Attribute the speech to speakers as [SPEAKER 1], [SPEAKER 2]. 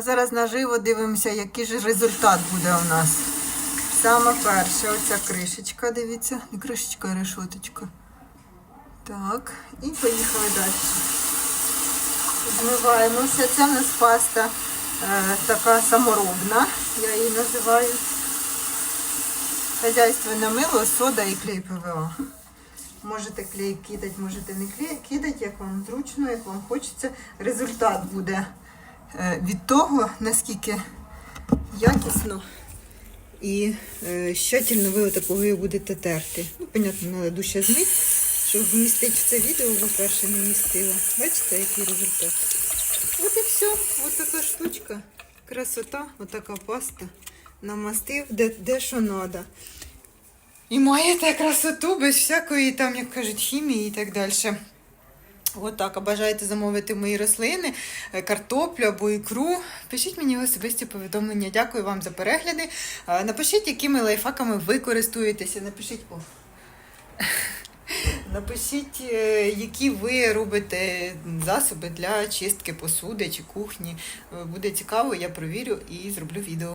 [SPEAKER 1] А зараз наживо дивимося, який же результат буде у нас. Саме перше, оця кришечка, дивіться, не кришечка, а решоточка. Так, і поїхали далі. Змиваємося. Це в нас паста е, така саморобна, я її називаю. Хазяйственне мило, сода і клей ПВА. Можете клей кидати, можете не клей кидати, як вам зручно, як вам хочеться. Результат буде від того, наскільки якісно і е, щательно ви отакого будете терти. Ну, понятно, треба душе змити, щоб вмістити в це відео, по-перше, не містила. Бачите, який результат? От і все, ось така штучка. Красота, отака паста. Намастив, де, де що треба. І маєте красоту без всякої там, як кажуть, хімії і так далі. Отак, а бажаєте замовити мої рослини, е, картоплю або ікру. Пишіть мені особисті повідомлення. Дякую вам за перегляди. Е, Напишіть, якими лайфхаками ви користуєтеся. Напишіть. О. Напишіть, е, які ви робите засоби для чистки посуди чи кухні. Буде цікаво, я провірю і зроблю відео.